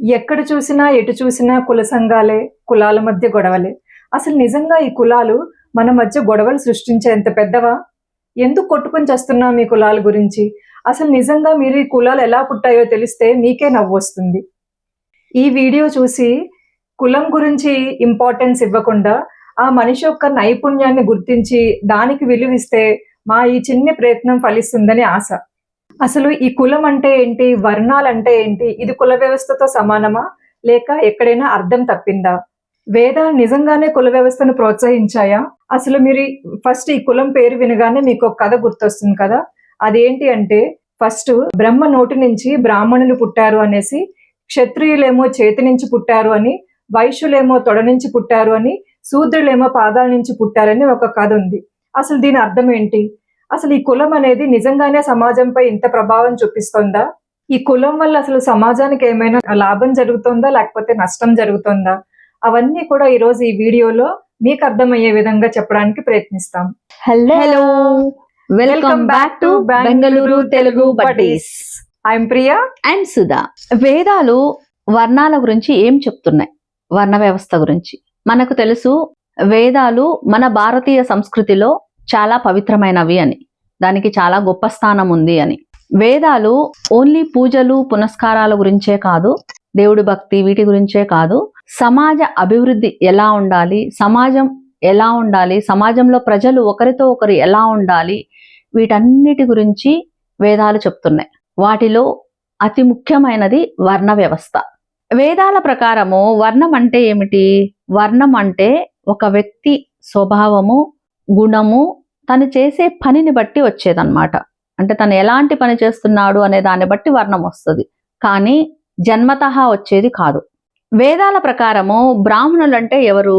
ఎక్కడ చూసినా ఎటు చూసినా కుల సంఘాలే కులాల మధ్య గొడవలే. అసలు నిజంగా ఈ కులాలు మన మధ్య గొడవలు సృష్టించేంత పెద్దవా? ఎందుకు కొట్టుకొని చేస్తున్నాం మీ కులాల గురించి? అసలు నిజంగా మీరు ఈ కులాలు ఎలా పుట్టాయో తెలిస్తే మీకే నవ్వు వస్తుంది. ఈ వీడియో చూసి కులం గురించి ఇంపార్టెన్స్ ఇవ్వకుండా ఆ మనిషి యొక్క నైపుణ్యాన్ని గుర్తించి దానికి విలువిస్తే మా ఈ చిన్న ప్రయత్నం ఫలిస్తుందని ఆశ. అసలు ఈ కులం అంటే ఏంటి? వర్ణాలు అంటే ఏంటి? ఇది కుల వ్యవస్థతో సమానమా? లేక ఎక్కడైనా అర్థం తప్పిందా? వేదాలు నిజంగానే కుల వ్యవస్థను ప్రోత్సహించాయా? అసలు మీరు ఫస్ట్ ఈ కులం పేరు వినగానే మీకు ఒక కథ గుర్తొస్తుంది కదా? అదేంటి అంటే ఫస్ట్ బ్రహ్మ నోటి నుంచి బ్రాహ్మణులు పుట్టారు అనేసి క్షత్రియులేమో చేతి నుంచి పుట్టారు అని వైశ్యులేమో తొడ నుంచి పుట్టారు అని శూద్రులేమో పాదాల నుంచి పుట్టారని ఒక కథ ఉంది. అసలు దీని అర్థం ఏంటి? అసలు ఈ కులం అనేది నిజంగానే సమాజంపై ఇంత ప్రభావం చూపిస్తోందా? ఈ కులం వల్ల అసలు సమాజానికి ఏమైనా లాభం జరుగుతుందా? లేకపోతే నష్టం జరుగుతుందా? అవన్నీ కూడా ఈరోజు ఈ వీడియోలో మీకు అర్థమయ్యే విధంగా చెప్పడానికి ప్రయత్నిస్తాం. Hello Hello. Welcome back to Bengaluru Telugu buddies I'm Priya and Sudha వేదాలు వర్ణాల గురించి ఏం చెప్తున్నాయి వర్ణ వ్యవస్థ గురించి మనకు తెలుసు వేదాలు మన భారతీయ సంస్కృతిలో చాలా పవిత్రమైనవి అని. దానికి చాలా గొప్ప స్థానం ఉంది అని. వేదాలు ఓన్లీ పూజలు పునస్కారాల గురించే కాదు దేవుడి భక్తి వీటి గురించే కాదు. సమాజ అభివృద్ధి ఎలా ఉండాలి సమాజం ఎలా ఉండాలి సమాజంలో ప్రజలు ఒకరితో ఒకరు ఎలా ఉండాలి వీటన్నిటి గురించి వేదాలు చెప్తున్నాయి. వాటిలో అతి ముఖ్యమైనది వర్ణ వ్యవస్థ. వేదాల ప్రకారము వర్ణం అంటే ఏమిటి? వర్ణం అంటే ఒక వ్యక్తి స్వభావము గుణము తను చేసే పనిని బట్టి వచ్చేదన్నమాట. అంటే తను ఎలాంటి పని చేస్తున్నాడు అనే దాన్ని బట్టి వర్ణం వస్తుంది. కానీ జన్మత వచ్చేది కాదు. వేదాల ప్రకారము బ్రాహ్మణులంటే ఎవరు?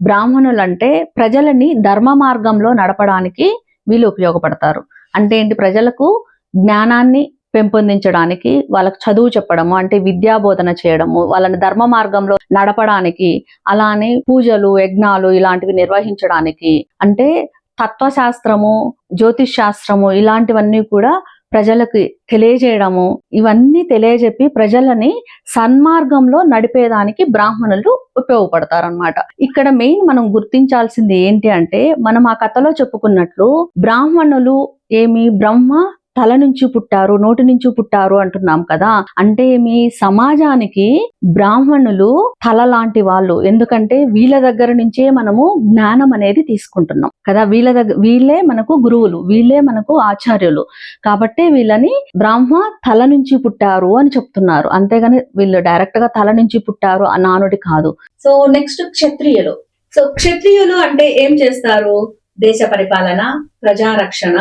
బ్రాహ్మణులంటే ప్రజలని ధర్మ మార్గంలో నడపడానికి వీళ్ళు ఉపయోగపడతారు. అంటే ఏంటి? ప్రజలకు జ్ఞానాన్ని పెంపొందించడానికి వాళ్ళకు చదువు చెప్పడము అంటే విద్యా బోధన చేయడము వాళ్ళని ధర్మ మార్గంలో నడపడానికి అలానే పూజలు యజ్ఞాలు ఇలాంటివి నిర్వహించడానికి. అంటే తత్వశాస్త్రము జ్యోతిష్ శాస్త్రము ఇలాంటివన్నీ కూడా ప్రజలకు తెలియజేయడము. ఇవన్నీ తెలియజెప్పి ప్రజలని సన్మార్గంలో నడిపేదానికి బ్రాహ్మణులు ఉపయోగపడతారనమాట ఇక్కడ మెయిన్ మనం గుర్తించాల్సింది ఏంటి అంటే మనం ఆ కథలో చెప్పుకున్నట్లు బ్రాహ్మణులు ఏమి? బ్రహ్మ తల నుంచి పుట్టారు నోటి నుంచి పుట్టారు అంటున్నాం కదా. అంటే మీ సమాజానికి బ్రాహ్మణులు తల లాంటి వాళ్ళు. ఎందుకంటే వీళ్ళ దగ్గర నుంచే మనము జ్ఞానం అనేది తీసుకుంటున్నాం కదా. వీళ్ళ దగ్గర వీళ్ళే మనకు గురువులు వీళ్ళే మనకు ఆచార్యులు. కాబట్టి వీళ్ళని బ్రాహ్మ తల నుంచి పుట్టారు అని చెప్తున్నారు. అంతేగాని వీళ్ళు డైరెక్ట్గా తల నుంచి పుట్టారు ఆ నానుడి కాదు. సో నెక్స్ట్ క్షత్రియులు. సో క్షత్రియులు అంటే ఏం చేస్తారు? దేశ పరిపాలన ప్రజారక్షణ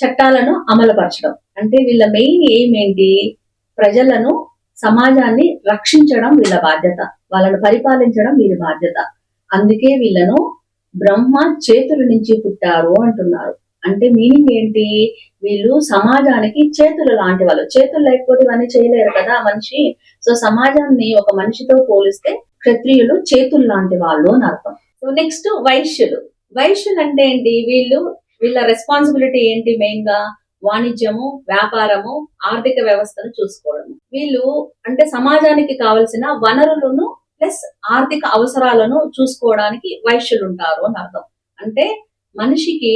చట్టాలను అమలుపరచడం. అంటే వీళ్ళ మెయిన్ ఎయిమ్ ఏంటి? ప్రజలను సమాజాన్ని రక్షించడం వీళ్ళ బాధ్యత. వాళ్ళను పరిపాలించడం వీరి బాధ్యత. అందుకే వీళ్ళను బ్రహ్మ చేతుల నుంచి పుట్టారు అంటున్నారు. అంటే మీనింగ్ ఏంటి? వీళ్ళు సమాజానికి చేతులు లాంటి వాళ్ళు. చేతులు లేకపోతే ఇవన్నీ చేయలేరు కదా మనిషి. సో సమాజాన్ని ఒక మనిషితో పోలిస్తే క్షత్రియులు చేతులు లాంటి వాళ్ళు అని అర్థం. సో నెక్స్ట్ వైశ్యులు. వైశ్యులు అంటే ఏంటి? వీళ్ళు వీళ్ళ రెస్పాన్సిబిలిటీ ఏంటి మెయిన్గా? వాణిజ్యము వ్యాపారము ఆర్థిక వ్యవస్థను చూసుకోవడం వీళ్ళు అంటే సమాజానికి కావలసిన వనరులను ప్లస్ ఆర్థిక అవసరాలను చూసుకోవడానికి వైశ్యులు ఉంటారు అని అర్థం. అంటే మనిషికి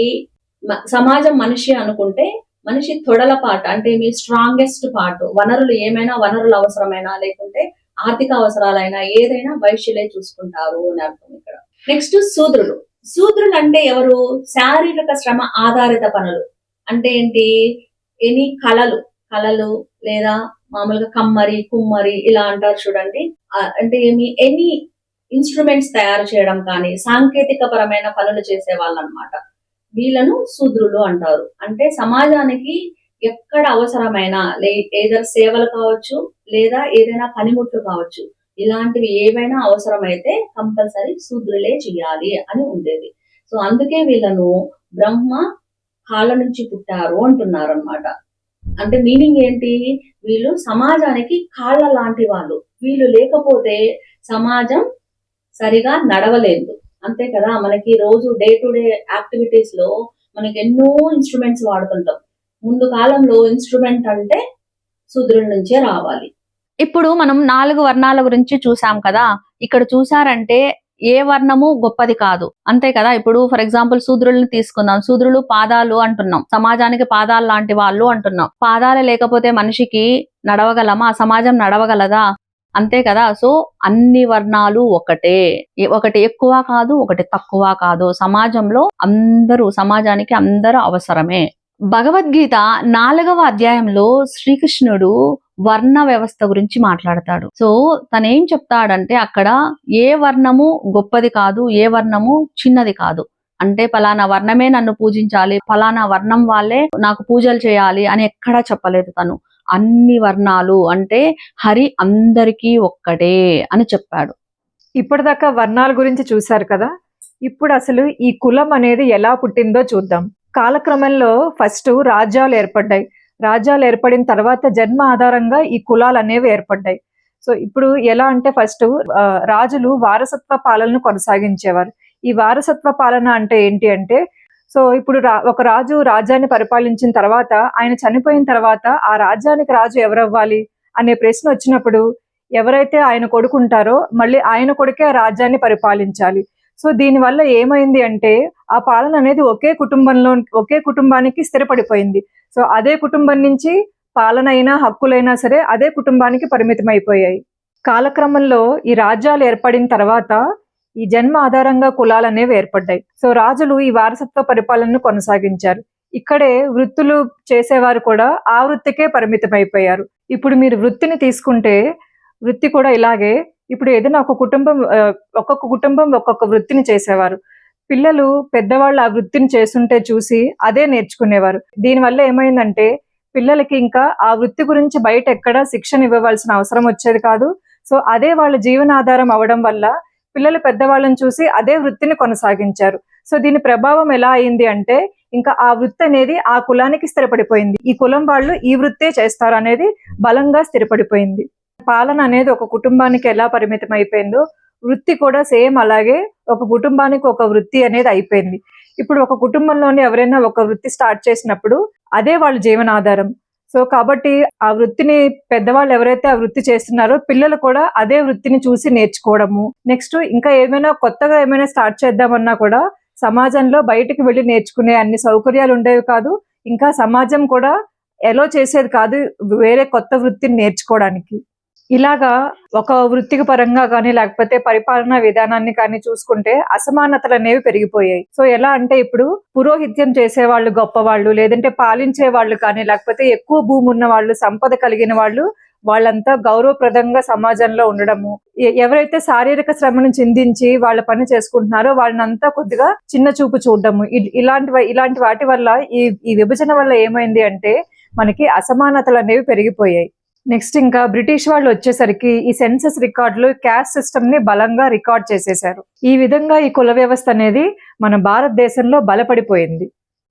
సమాజం మనిషి అనుకుంటే మనిషి తొడల పాట అంటే మీ స్ట్రాంగెస్ట్ పార్ట్ వనరులు ఏమైనా వనరులు అవసరమైనా లేకుంటే ఆర్థిక అవసరాలైనా ఏదైనా వైశ్యులే చూసుకుంటారు అని అర్థం ఇక్కడ. నెక్స్ట్ శూద్రులు శూద్రులు అంటే ఎవరు? శారీరక శ్రమ ఆధారిత పనులు. అంటే ఏంటి? ఎనీ కళలు. కళలు లేదా మామూలుగా కమ్మరి కుమ్మరి ఇలా అంటారు చూడండి. అంటే ఏమి? ఎనీ ఇన్స్ట్రుమెంట్స్ తయారు చేయడం కానీ సాంకేతిక పరమైన పనులు చేసే వాళ్ళు అనమాట వీళ్ళను శూద్రులు అంటారు. అంటే సమాజానికి ఎక్కడ అవసరమైన లే ఏదైనా సేవలు కావచ్చు లేదా ఏదైనా పనిముట్లు కావచ్చు ఇలాంటివి ఏవైనా అవసరమైతే కంపల్సరీ శూద్రులే చేయాలి అని ఉండేది. సో అందుకే వీళ్ళను బ్రహ్మ కాళ్ళ నుంచి పుట్టారు అంటున్నారు అనమాట అంటే మీనింగ్ ఏంటి? వీళ్ళు సమాజానికి కాళ్ళ లాంటి వాళ్ళు. వీళ్ళు లేకపోతే సమాజం సరిగా నడవలేదు. అంతే కదా? మనకి రోజు డే టు డే యాక్టివిటీస్లో మనకి ఎన్నో ఇన్స్ట్రుమెంట్స్ వాడుతుంటాం. ముందు కాలంలో ఇన్స్ట్రుమెంట్ అంటే శూద్రుల నుంచే రావాలి. ఇప్పుడు మనం నాలుగు వర్ణాల గురించి చూసాం కదా ఇక్కడ చూసారంటే ఏ వర్ణము గొప్పది కాదు. అంతే కదా ఇప్పుడు ఫర్ ఎగ్జాంపుల్ శూద్రుల్ని తీసుకుందాం. శూద్రులు పాదాలు అంటున్నాం. సమాజానికి పాదాలు లాంటి వాళ్ళు అంటున్నాం. పాదాలు లేకపోతే మనిషికి నడవగలమా? సమాజం నడవగలదా? అంతే కదా సో అన్ని వర్ణాలు ఒకటే. ఒకటి ఎక్కువ కాదు ఒకటి తక్కువ కాదు. సమాజంలో అందరూ సమాజానికి అందరూ అవసరమే. భగవద్గీత నాలుగవ అధ్యాయంలో శ్రీకృష్ణుడు వర్ణ వ్యవస్థ గురించి మాట్లాడతాడు. సో తను ఏం చెప్తాడంటే అక్కడ ఏ వర్ణము గొప్పది కాదు ఏ వర్ణము చిన్నది కాదు. అంటే పలానా వర్ణమే నన్ను పూజించాలి పలానా వర్ణం వాళ్ళే నాకు పూజలు చేయాలి అని ఎక్కడా చెప్పలేదు తను. అన్ని వర్ణాలు అంటే హరి అందరికీ ఒక్కటే అని చెప్పాడు. ఇప్పటిదాకా వర్ణాల గురించి చూశారు కదా? ఇప్పుడు అసలు ఈ కులం అనేది ఎలా పుట్టిందో చూద్దాం. కాలక్రమంలో ఫస్ట్ రాజ్యాలు ఏర్పడ్డాయి. రాజ్యాలు ఏర్పడిన తర్వాత జన్మ ఆధారంగా ఈ కులాలు అనేవి ఏర్పడ్డాయి. సో ఇప్పుడు ఎలా అంటే ఫస్ట్ రాజులు వారసత్వ పాలనను కొనసాగించేవారు. ఈ వారసత్వ పాలన అంటే ఏంటి అంటే సో ఇప్పుడు రా ఒక రాజు రాజ్యాన్ని పరిపాలించిన తర్వాత ఆయన చనిపోయిన తర్వాత ఆ రాజ్యానికి రాజు ఎవరవ్వాలి అనే ప్రశ్న వచ్చినప్పుడు ఎవరైతే ఆయన కొడుకుంటారో మళ్ళీ ఆయన కొడుకే ఆ రాజ్యాన్ని పరిపాలించాలి. సో దీనివల్ల ఏమైంది అంటే ఆ పాలన అనేది ఒకే కుటుంబంలో ఒకే కుటుంబానికి స్థిరపడిపోయింది. సో అదే కుటుంబం నుంచి పాలన అయినా హక్కులైనా సరే అదే కుటుంబానికి పరిమితం అయిపోయాయి కాలక్రమంలో ఈ రాజ్యాలు ఏర్పడిన తర్వాత ఈ జన్మ ఆధారంగా కులాలు అనేవి ఏర్పడ్డాయి. సో రాజులు ఈ వారసత్వ పరిపాలనను కొనసాగించారు. ఇక్కడే వృత్తులు చేసేవారు కూడా ఆ వృత్తికే పరిమితం అయిపోయారు ఇప్పుడు మీరు వృత్తిని తీసుకుంటే వృత్తి కూడా ఇలాగే ఇప్పుడు ఏదైనా ఒక కుటుంబం ఒక్కొక్క కుటుంబం ఒక్కొక్క వృత్తిని చేసేవారు. పిల్లలు పెద్దవాళ్ళు ఆ వృత్తిని చేస్తుంటే చూసి అదే నేర్చుకునేవారు. దీనివల్ల ఏమైందంటే పిల్లలకి ఇంకా ఆ వృత్తి గురించి బయట ఎక్కడ శిక్షణ ఇవ్వవలసిన అవసరం వచ్చేది కాదు. సో అదే వాళ్ళ జీవనాధారం అవడం వల్ల పిల్లలు పెద్దవాళ్ళని చూసి అదే వృత్తిని కొనసాగించారు. సో దీని ప్రభావం ఎలా అయింది అంటే ఇంకా ఆ వృత్తి అనేది ఆ కులానికి స్థిరపడిపోయింది. ఈ కులం వాళ్ళు ఈ వృత్తే చేస్తారు అనేది బలంగా స్థిరపడిపోయింది. పాలన అనేది ఒక కుటుంబానికి ఎలా పరిమితం అయిపోయిందో వృత్తి కూడా సేమ్ అలాగే ఒక కుటుంబానికి ఒక వృత్తి అనేది అయిపోయింది. ఇప్పుడు ఒక కుటుంబంలోని ఎవరైనా ఒక వృత్తి స్టార్ట్ చేసినప్పుడు అదే వాళ్ళ జీవనాధారం. సో కాబట్టి ఆ వృత్తిని పెద్దవాళ్ళు ఎవరైతే ఆ వృత్తి చేస్తున్నారో పిల్లలు కూడా అదే వృత్తిని చూసి నేర్చుకోవడము. నెక్స్ట్ ఇంకా ఏమైనా కొత్తగా ఏమైనా స్టార్ట్ చేద్దామన్నా కూడా సమాజంలో బయటకు వెళ్ళి నేర్చుకునే అన్ని సౌకర్యాలు ఉండేవి కాదు. ఇంకా సమాజం కూడా ఎలో చేసేది కాదు వేరే కొత్త వృత్తిని నేర్చుకోవడానికి. ఇలాగా ఒక వృత్తికి పరంగా కానీ లేకపోతే పరిపాలనా విధానాన్ని కానీ చూసుకుంటే అసమానతలు అనేవి పెరిగిపోయాయి. సో ఎలా అంటే ఇప్పుడు పురోహిత్యం చేసే వాళ్ళు గొప్పవాళ్ళు లేదంటే పాలించే వాళ్ళు కానీ లేకపోతే ఎక్కువ భూమి ఉన్న వాళ్ళు సంపద కలిగిన వాళ్ళు వాళ్ళంతా గౌరవప్రదంగా సమాజంలో ఉండడము. ఎవరైతే శారీరక శ్రమను చిందించి వాళ్ళ పని చేసుకుంటున్నారో వాళ్ళనంతా కొద్దిగా చిన్న చూపు చూడడము. ఇలాంటి ఇలాంటి వాటి వల్ల ఈ ఈ విభజన వల్ల ఏమైంది అంటే మనకి అసమానతలు అనేవి పెరిగిపోయాయి. నెక్స్ట్ ఇంకా బ్రిటిష్ వాళ్ళు వచ్చేసరికి ఈ సెన్సస్ రికార్డులు క్యాస్ట్ సిస్టమ్ని బలంగా రికార్డ్ చేసేశారు. ఈ విధంగా ఈ కుల వ్యవస్థ అనేది మన భారతదేశంలో బలపడిపోయింది.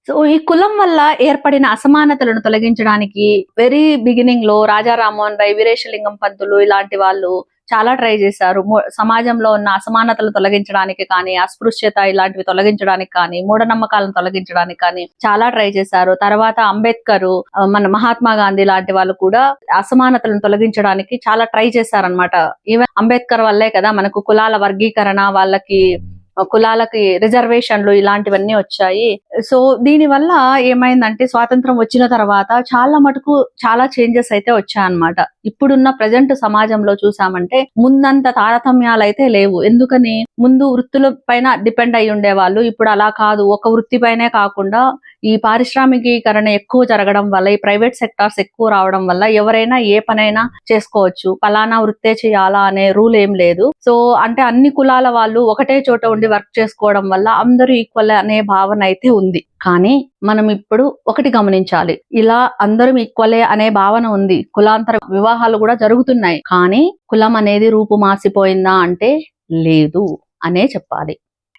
సో ఈ కులం వల్ల ఏర్పడిన అసమానతలను తొలగించడానికి వెరీ బిగినింగ్లో రాజా రామ్మోహన్ రాయ్ వీరేశలింగం పంతులు ఇలాంటి వాళ్ళు చాలా ట్రై చేశారు. సమాజంలో ఉన్న అసమానతలు తొలగించడానికి కానీ అస్పృశ్యత ఇలాంటివి తొలగించడానికి కానీ మూఢనమ్మకాలను తొలగించడానికి కానీ చాలా ట్రై చేశారు. తర్వాత అంబేద్కర్ మన మహాత్మా గాంధీ లాంటి వాళ్ళు కూడా అసమానతలను తొలగించడానికి చాలా ట్రై చేశారనమాట ఈవెన్ అంబేద్కర్ వల్లే కదా మనకు కులాల వర్గీకరణ వాళ్ళకి కులాలకి రిజర్వేషన్లు ఇలాంటివన్నీ వచ్చాయి. సో దీని వల్ల ఏమైందంటే స్వాతంత్రం వచ్చిన తర్వాత చాలా మటుకు చాలా చేంజెస్ అయితే వచ్చాయన్నమాట. ఇప్పుడున్న ప్రజెంట్ సమాజంలో చూసామంటే ముందంత తారతమ్యాలు అయితే లేవు. ఎందుకని? ముందు వృత్తుల పైన డిపెండ్ అయి ఉండేవాళ్ళు. ఇప్పుడు అలా కాదు. ఒక వృత్తి పైనే కాకుండా ఈ పారిశ్రామికీకరణ ఎక్కువ జరగడం వల్ల ఈ ప్రైవేట్ సెక్టార్స్ ఎక్కువ రావడం వల్ల ఎవరైనా ఏ పనైనా చేసుకోవచ్చు. పలానా వృత్తే చేయాలా అనే రూల్ ఏం లేదు. సో అంటే అన్ని కులాల వాళ్ళు ఒకటే చోట ఉండి వర్క్ చేసుకోవడం వల్ల అందరూ ఈక్వల్ అనే భావన అయితే ఉంది. కానీ మనం ఇప్పుడు ఒకటి గమనించాలి. ఇలా అందరం ఈక్వలే అనే భావన ఉంది. కులాంతర వివాహాలు కూడా జరుగుతున్నాయి. కానీ కులం అనేది రూపు మాసిపోయిందా అంటే లేదు అనే చెప్పాలి.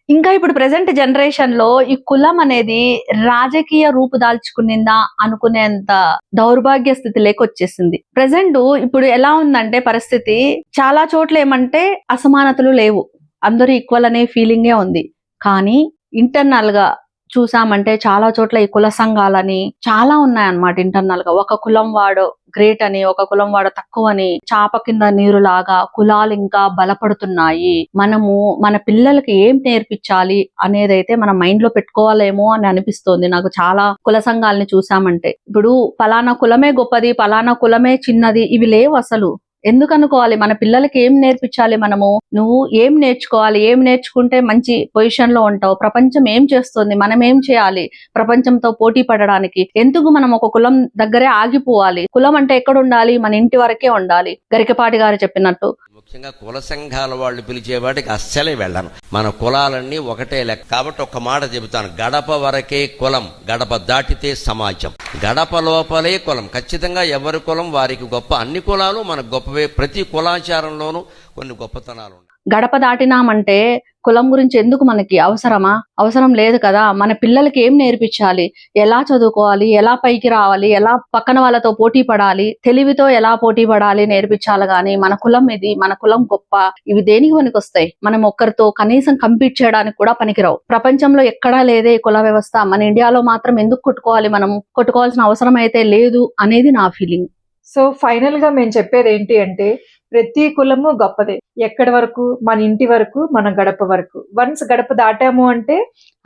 ఇంకా ఇప్పుడు ప్రెసెంట్ జనరేషన్లో ఈ కులం అనేది రాజకీయ రూపు దాల్చుకునిందా అనుకునేంత దౌర్భాగ్య స్థితి వచ్చేసింది ప్రజెంట్ ఇప్పుడు ఎలా ఉందంటే పరిస్థితి చాలా చోట్ల ఏమంటే అసమానతలు లేవు. అందరూ ఈక్వల్ అనే ఫీలింగే ఉంది. కానీ ఇంటర్నల్గా చూసామంటే చాలా చోట్ల ఈ కుల సంఘాలని చాలా ఉన్నాయన్నమాట ఇంటర్నల్గా. ఒక కులం వాడు గ్రేట్ అని ఒక కులం వాడు తక్కువ అని చాప కింద నీరు లాగా కులాలు ఇంకా బలపడుతున్నాయి. మనము మన పిల్లలకి ఏం నేర్పించాలి అనేది అయితే మన మైండ్లో పెట్టుకోవాలేమో అని అనిపిస్తోంది నాకు చాలా కుల సంఘాలని చూసామంటే. ఇప్పుడు పలానా కులమే గొప్పది పలానా కులమే చిన్నది ఇవి లేవు అసలు. ఎందుకు అనుకోవాలి మన పిల్లలకి ఏం నేర్పించాలి మనము? నువ్వు ఏం నేర్చుకోవాలి? ఏం నేర్చుకుంటే మంచి పొజిషన్లో ఉంటావు? ప్రపంచం ఏం చేస్తుంది? మనం ఏం చేయాలి? ప్రపంచంతో పోటీ పడడానికి ఎందుకు మనం ఒక కులం దగ్గరే ఆగిపోవాలి? కులం అంటే ఎక్కడ ఉండాలి? మన ఇంటి వరకే ఉండాలి. గరికపాటి గారు చెప్పినట్టు. ముఖ్యంగా కుల సంఘాల వాళ్ళు పిలిచే వాటికి అస్సలే వెళ్ళను. మన కులాలన్నీ ఒకటే లెక్క. కాబట్టి ఒక మాట చెబుతాను. గడప వరకే కులం గడప దాటితే సమాజం. గడప లోపలే కులం. ఖచ్చితంగా ఎవరి కులం వారికి గొప్ప. అన్ని కులాలు మనకు గొప్పవే. ప్రతి కులాచారంలోనూ కొన్ని గొప్పతనాలు ఉన్నాయి గడప దాటినామంటే కులం గురించి ఎందుకు మనకి అవసరమా? అవసరం లేదు కదా. మన పిల్లలకి ఏం నేర్పించాలి? ఎలా చదువుకోవాలి? ఎలా పైకి రావాలి? ఎలా పక్కన వాళ్ళతో పోటీ పడాలి? తెలివితో ఎలా పోటీ పడాలి నేర్పించాలి గాని మన కులం ఇది మన కులం గొప్ప. ఇవి దేనికి పనికొస్తాయి? మనం ఒక్కరితో కనీసం కంపీట్ చేయడానికి కూడా పనికిరావు. ప్రపంచంలో ఎక్కడా లేదే కుల వ్యవస్థ. మన ఇండియాలో మాత్రం ఎందుకు కొట్టుకోవాలి మనం? కొట్టుకోవాల్సిన అవసరం అయితే లేదు అనేది నా ఫీలింగ్ సో ఫైనల్గా మేము చెప్పేది ఏంటి అంటే ప్రతి కులము గొప్పదే. ఎక్కడి వరకు? మన ఇంటి వరకు మన గడప వరకు. వన్స్ గడప దాటాము అంటే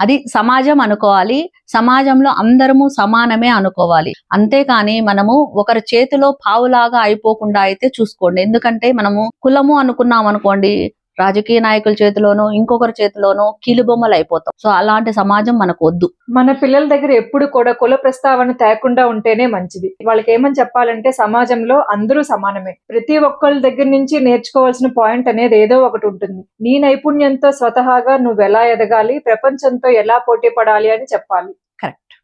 అది సమాజం అనుకోవాలి. సమాజంలో అందరము సమానమే అనుకోవాలి. అంతేకాని మనము ఒకరి చేతిలో పావులాగా అయిపోకుండా అయితే చూసుకోండి. ఎందుకంటే మనము కులము అనుకున్నాం అనుకోండి రాజకీయ నాయకుల చేతిలోనో ఇంకొకరి చేతిలోనో కీలుబొమ్మలు అయిపోతాం. సో అలాంటి సమాజం మనకు వద్దు మన పిల్లల దగ్గర ఎప్పుడు కూడా కుల ప్రస్తావన తేకుండా ఉంటేనే మంచిది. వాళ్ళకి ఏమని చెప్పాలంటే సమాజంలో అందరూ సమానమే. ప్రతి ఒక్కళ్ళ దగ్గర నుంచి నేర్చుకోవాల్సిన పాయింట్ అనేది ఏదో ఒకటి ఉంటుంది. నీ నైపుణ్యంతో స్వతహాగా నువ్వు ఎలా ఎదగాలి ప్రపంచంతో ఎలా పోటీ పడాలి అని చెప్పాలి. కరెక్ట్